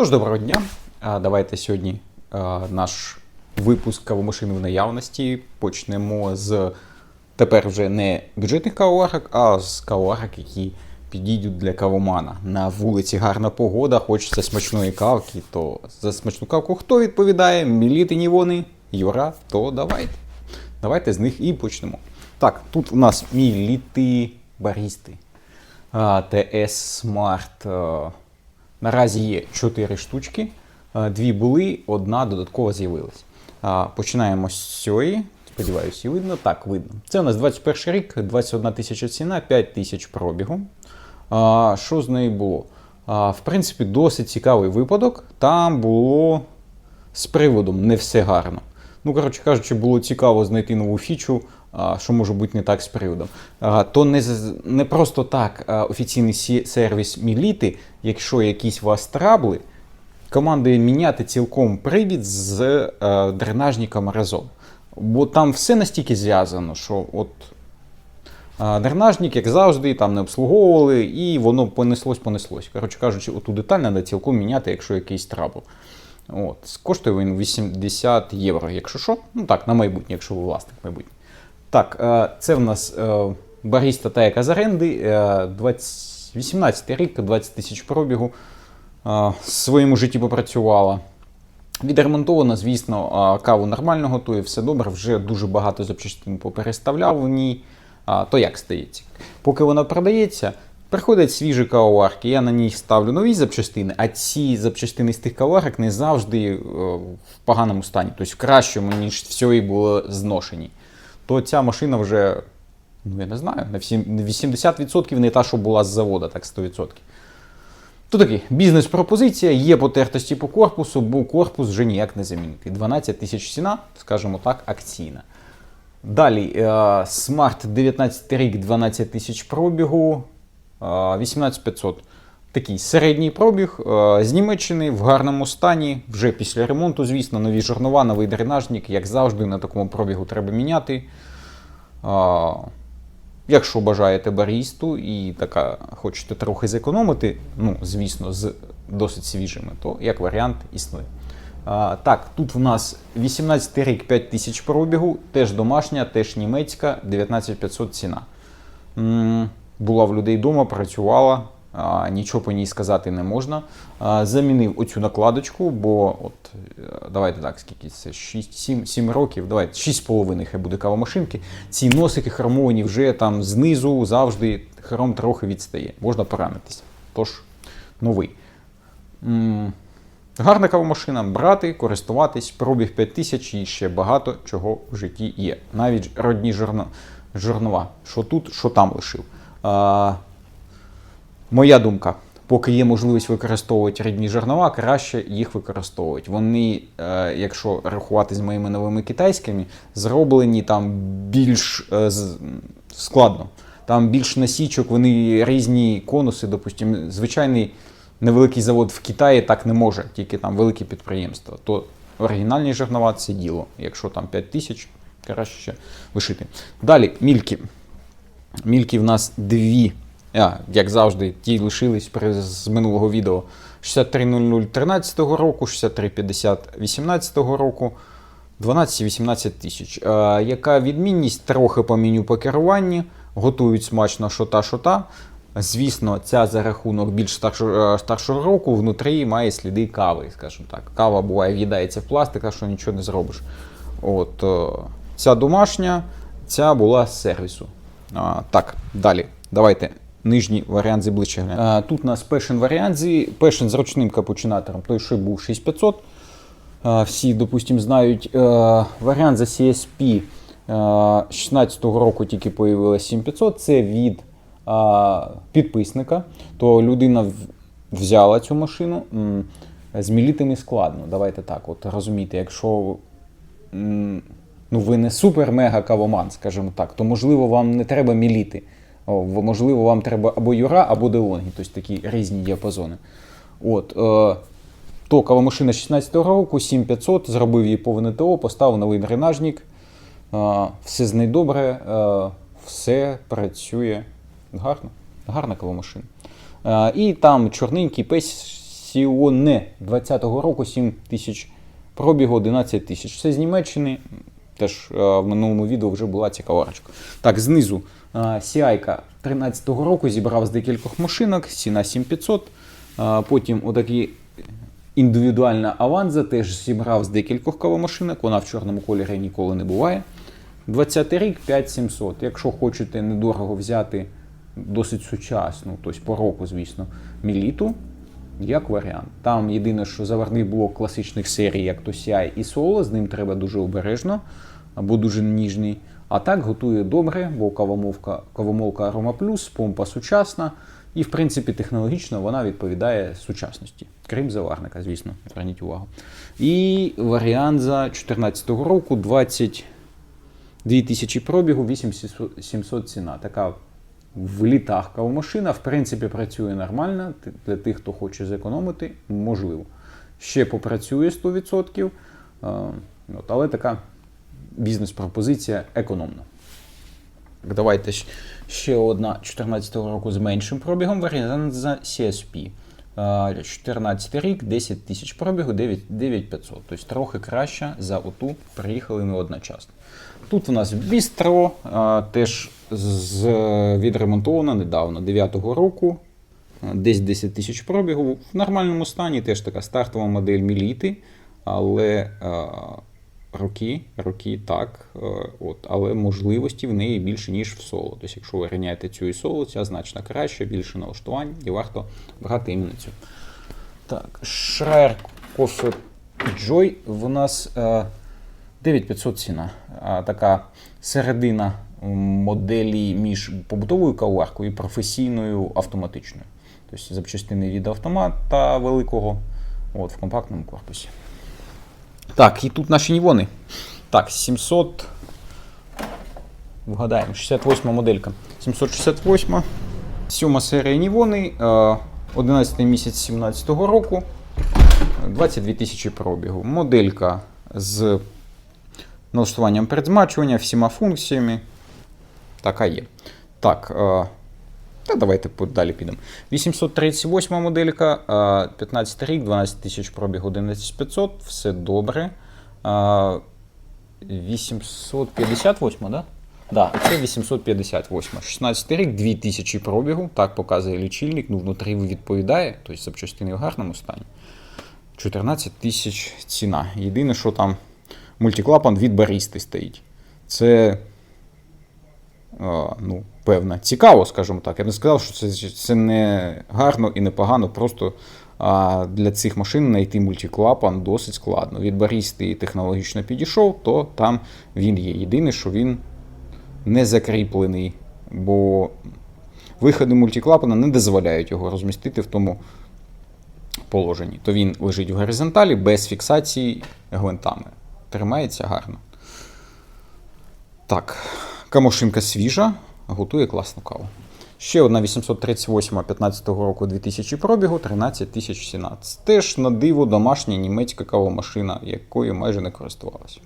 Тож, доброго дня. Давайте сьогодні наш випуск кавомашини в наявності почнемо з тепер вже не бюджетних кавоварок, а з кавоварок, які підійдуть для кавомана. На вулиці гарна погода, хочеться смачної кавки, то за смачну кавку хто відповідає? Міліти вони, Юра, то давайте. Давайте з них і почнемо. Так, тут у нас міліти барісти. ТС Smart. Наразі є 4 штучки. Дві були, одна додатково з'явилась. Починаємо з цієї. Сподіваюся, її видно. Так, видно. Це у нас 21 рік, 21 тисяча ціна, 5 тисяч пробігу. А, Що з нею було? В принципі, досить цікавий випадок. Там було з приводом не все гарно. Ну, коротше кажучи, було цікаво знайти нову фічу, що може бути не так з приводом. То не, не просто так офіційний сервіс Міліти, якщо якісь у вас трабли, командує міняти цілком привід з е, дренажником разом. Бо там все настільки зв'язано, що от Дренажник, як завжди, там не обслуговували, і воно понеслось, понеслось. Коротше кажучи, оту деталь треба цілком міняти, якщо якийсь трабл. От. Коштує він 80 євро, якщо що. Ну так, на майбутнє, якщо ви власник майбутнє. Так, е, це в нас е, баріста та яка з оренди, е, 20, 18 рік, 20 тисяч пробігу. Е, В своєму житті попрацювала. Відремонтовано, звісно, каву нормально готує, все добре, вже дуже багато запчастин попереставляв в ній. То як стається? Поки вона продається, приходять свіжі кавоварки, я на ній ставлю нові запчастини, а ці запчастини з тих кавоварок не завжди е, в поганому стані, тобто в кращому, ніж всі були зношені. То ця машина вже, ну я не знаю, на 80% не та, що була з завода, так 100%. То такий бізнес-пропозиція, є потертості по корпусу, бо корпус вже ніяк не замінити. 12 тисяч ціна, скажімо так, акційна. Далі е, Smart 19 рік, 12 тисяч пробігу, е, 18500. Такий середній пробіг е, з Німеччини в гарному стані. Вже після ремонту, звісно, нові жорнова, новий дренажник. Як завжди, на такому пробігу треба міняти. Е, Якщо бажаєте барісту і така хочете трохи зекономити, ну, звісно, з досить свіжими, то як варіант існує. А, так, тут в нас 18 рік 5 тисяч пробігу, теж домашня, теж німецька, 19500 ціна. Була в людей вдома, працювала, нічого по ній сказати не можна. Замінив оцю накладочку, бо от е, давайте так, скільки це 6, 7, 7 років, давайте 6,5 хай буде кавомашинки. Ці носики хромовані вже там знизу завжди хром трохи відстає. Можна поранитися. Тож, новий. Гарна кавомашина, брати, користуватись, пробіг 5000 і ще багато чого в житті є. Навіть родні жорно, жорнова, що тут, що там лишив. Моя думка, поки є можливість використовувати рідні жернова, краще їх використовувати. Вони, е, якщо рахувати з моїми новими китайськими, зроблені там більш е, складно. Там більш насічок, вони різні конуси, допустимо, звичайний невеликий завод в Китаї так не може, тільки там великі підприємства. То оригінальні жернова це діло. Якщо там 5 тисяч, краще вишити. Далі, мільки. Мільки в нас дві. А, як завжди, ті лишились при, з минулого відео. 630013 року, 6350 18 року, 12-18 тисяч. Е, яка відмінність? Трохи по меню по керуванні, готують смачно шота шота. Звісно, ця за рахунок більш старшого, е, старшого року внутрі має сліди кави, скажімо так. Кава буває в'їдається в пластик, а що нічого не зробиш. От, е, ця домашня, ця була з сервісу. А, так, далі. Давайте. Нижній варіант з тут у нас Passion варіант зі Passion з ручним капучинатором. Той, що був 6500. Всі, допустимо, знають. Варіант за CSP 16-го року тільки появилась 7500. Це від підписника. То людина взяла цю машину. М, Зміліти не складно. Давайте так. От розумієте, якщо ну, ви не супер-мега кавоман, скажімо так, то можливо вам не треба міліти. Можливо, вам треба або Юра, або Делонгі, тобто такі різні діапазони. От, е, то кавомашина 16 року, 7500, зробив її повне ТО, поставив новий дренажник. Е, все з нею добре, е, все працює гарно. Гарна кавомашина. Е, і там чорненький пес Сіоне 20-го року 7 тисяч пробігу, 11 тисяч. Все з Німеччини. Теж е, в минулому відео вже була ця каварочка. Так, знизу CI 13-го року зібрав з декількох машинок, ціна 7500. Е, Потім отакі індивідуальна аванза теж зібрав з декількох кавомашинок. Вона в чорному кольорі ніколи не буває. 20 рік 5700. Якщо хочете недорого взяти досить сучасну, тобто по року, звісно, міліту, як варіант. Там єдине, що заварний блок класичних серій, як CI і Solo, з ним треба дуже обережно або дуже ніжний. А так готує добре, бо кавомовка, кавомолка Aroma Plus, помпа сучасна, і, в принципі, технологічно вона відповідає сучасності. Крім заварника, звісно, зверніть увагу. І варіант за 2014 року 20 2000 пробігу, 8700 ціна. Така в літах кавомашина, в принципі, працює нормально. Для тих, хто хоче зекономити, можливо. Ще попрацює 100%, е, от, але така бізнес-пропозиція економна. Давайте ще одна 14 року з меншим пробігом варіант за CSP. Е, 14 рік, 10 тисяч пробігу, 9500. Тобто трохи краще за оту приїхали ми одночасно. Тут у нас бістро, теж з, відремонтовано недавно, 9 року. Десь 10 тисяч пробігу. В нормальному стані теж така стартова модель Міліти, але е, роки, роки так, е, от, але можливості в неї більше, ніж в соло. Тобто, якщо ви рівняєте цю і соло, ця значно краще, більше налаштувань, і варто брати іменно цю. Так, Schreier Coffee Joy в нас е, 9500 ціна. А, така середина моделі між побутовою каваркою і професійною автоматичною. Тобто запчастини від автомата великого от, в компактному корпусі. Так, і тут наші нівони. Так, 700. Вгадаємо, 68 моделька. 768. Сьома серія Нівони. е, 11 місяць 17 року. 22 тисячі пробігу. Моделька з налаштуванням передзмачування, всіма функціями. Така є. Так. Та давайте далі підемо. 838 моделька, е, 15 рік, 12 тисяч пробіг, 11500, все добре. Е, 858, да? Да, це 858. 16 рік, 2000 пробігу, так показує лічильник, ну внутрі відповідає, тобто запчастини в гарному стані. 14 тисяч ціна. Єдине, що там мультиклапан від барісти стоїть. Це ну, певно, цікаво, скажімо так. Я б не сказав, що це, це не гарно і не погано. Просто а, для цих машин знайти мультиклапан досить складно. Від барісти технологічно підійшов, то там він є. Єдине, що він не закріплений, бо виходи мультиклапана не дозволяють його розмістити в тому положенні. То він лежить в горизонталі без фіксації гвинтами. Тримається гарно. Так, камошинка свіжа, готує класну каву. Ще одна 838 15 року 2000 пробігу, 13 тисяч ціна. Це Теж на диво домашня німецька кавомашина, якою майже не користувалася.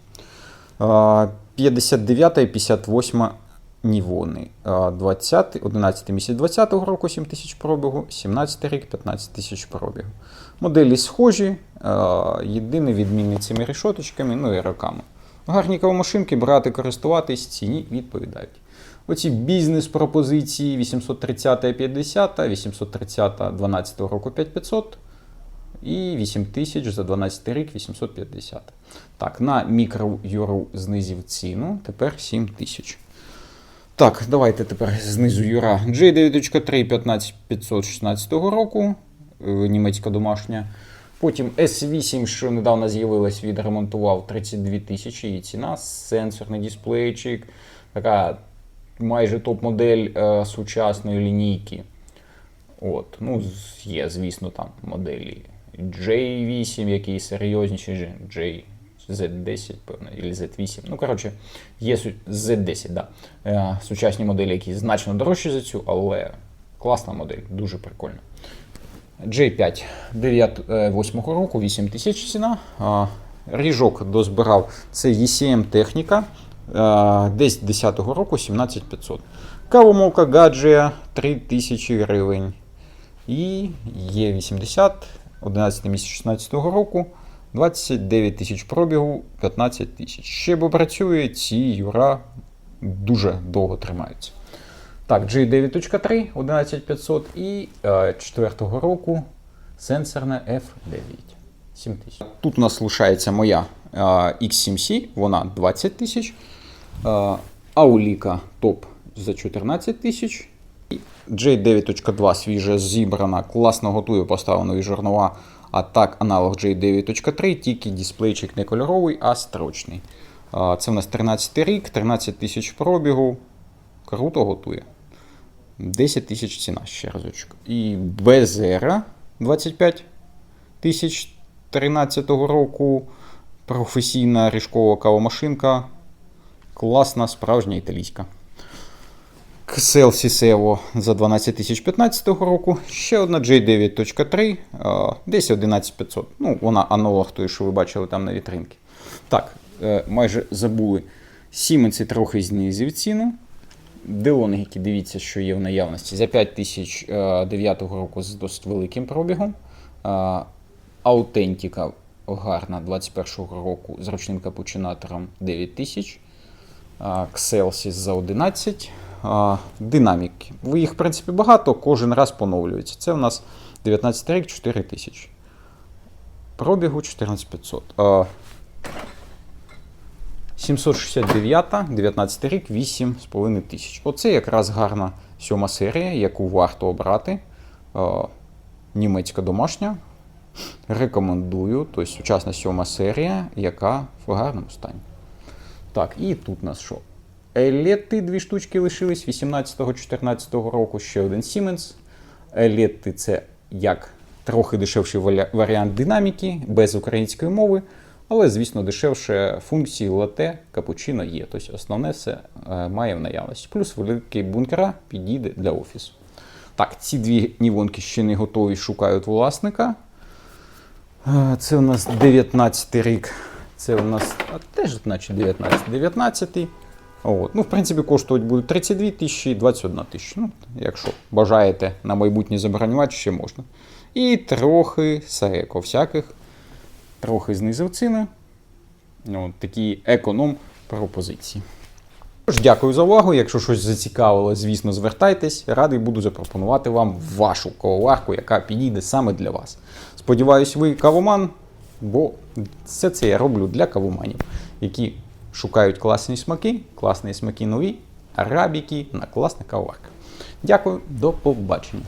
А, 59 і 58 Нівони. А, 20, 11 місяць 20 року 7 тисяч пробігу, 17 рік 15 тисяч пробігу. Моделі схожі, єдине відмінні цими решоточками, ну і роками. Гарні кавомашинки, брати, користуватись, ціні відповідають. Оці бізнес-пропозиції 830 і 50, 830 12 року 5500 і 8000 за 12 рік 850. Так, на мікро Юру знизив ціну, тепер 7000. Так, давайте тепер знизу Юра J9.3 15516 року, е, німецька домашня. Потім S8, що недавно з'явилась, відремонтував 32 тисячі і ціна, сенсорний дисплейчик, така майже топ-модель е, сучасної лінійки. От, ну, є, звісно, там моделі J8, які серйозніші, J, Z10, певно, або Z8. Ну, коротше, є Z10, да. Е, сучасні моделі, які значно дорожчі за цю, але класна модель, дуже прикольна. J5 9, 8 року, 8 тисяч ціна. Ріжок дозбирав це ECM техніка. А, Десь 10 року 17500. Кавомолка Гаджія 3000 гривень. І Є80 11 місяць 16 року. 29 тисяч пробігу, 15 тисяч. Ще бо працює, ці юра дуже довго тримаються. Так, G9.3 11500 і е, 4-го року сенсорна F9 7000. Тут у нас лишається моя е, X7C, вона 20 тисяч. Ауліка топ за 14 тисяч. J9.2 свіже зібрана, класно готує поставлена журнала. А так, аналог J9.3, тільки дисплейчик не кольоровий, а строчний. Це в нас 13 рік, 13 тисяч пробігу. Круто готує. 10 тисяч ціна ще разочок. І Безера 25 тисяч 13 року. Професійна ріжкова кавомашинка. Класна, справжня італійська. Ксел Сісево за 12 тисяч 15 року. Ще одна J9.3, десь 11500. Ну, вона аналог той, що ви бачили там на вітринці. Так, е, майже забули. Сіменці трохи знизив ціну. Делонгіки, дивіться, що є в наявності. За 5009 року з досить великим пробігом. Аутентіка гарна 21 року з ручним капучинатором 9000. Кселсіс за 11. Динаміки. Їх, в принципі, багато, кожен раз поновлюється. Це у нас 19 рік, 4 тисячі. Пробігу 14500. 769, 19 рік, 8,5 тисяч. Оце якраз гарна сьома серія, яку варто обрати. Німецька домашня. Рекомендую. Тобто сучасна сьома серія, яка в гарному стані. Так, і тут у нас що? Елети дві штучки лишились 18-14 року, ще один Siemens. Елети це як трохи дешевший варіант динаміки, без української мови, але, звісно, дешевше функції лате, капучино є. Тобто основне все е, має в наявності. Плюс великий бункера підійде для офісу. Так, ці дві нівонки ще не готові, шукають власника. Е, Це у нас 19 рік. Це у нас а, теж, наче 19. 19. От. Ну, в принципі, коштувати будуть 32 тисячі і 21 тисяча. Ну, якщо бажаєте на майбутнє забронювати, ще можна. І трохи саеко всяких. Трохи знизив ціни. От, такі економ пропозиції. Тож, дякую за увагу. Якщо щось зацікавило, звісно, звертайтесь. Радий буду запропонувати вам вашу кавоварку, яка підійде саме для вас. Сподіваюсь, ви кавоман, бо все це я роблю для кавуманів, які шукають класні смаки, класні смаки нові, арабіки на класних кавоварках. Дякую, до побачення.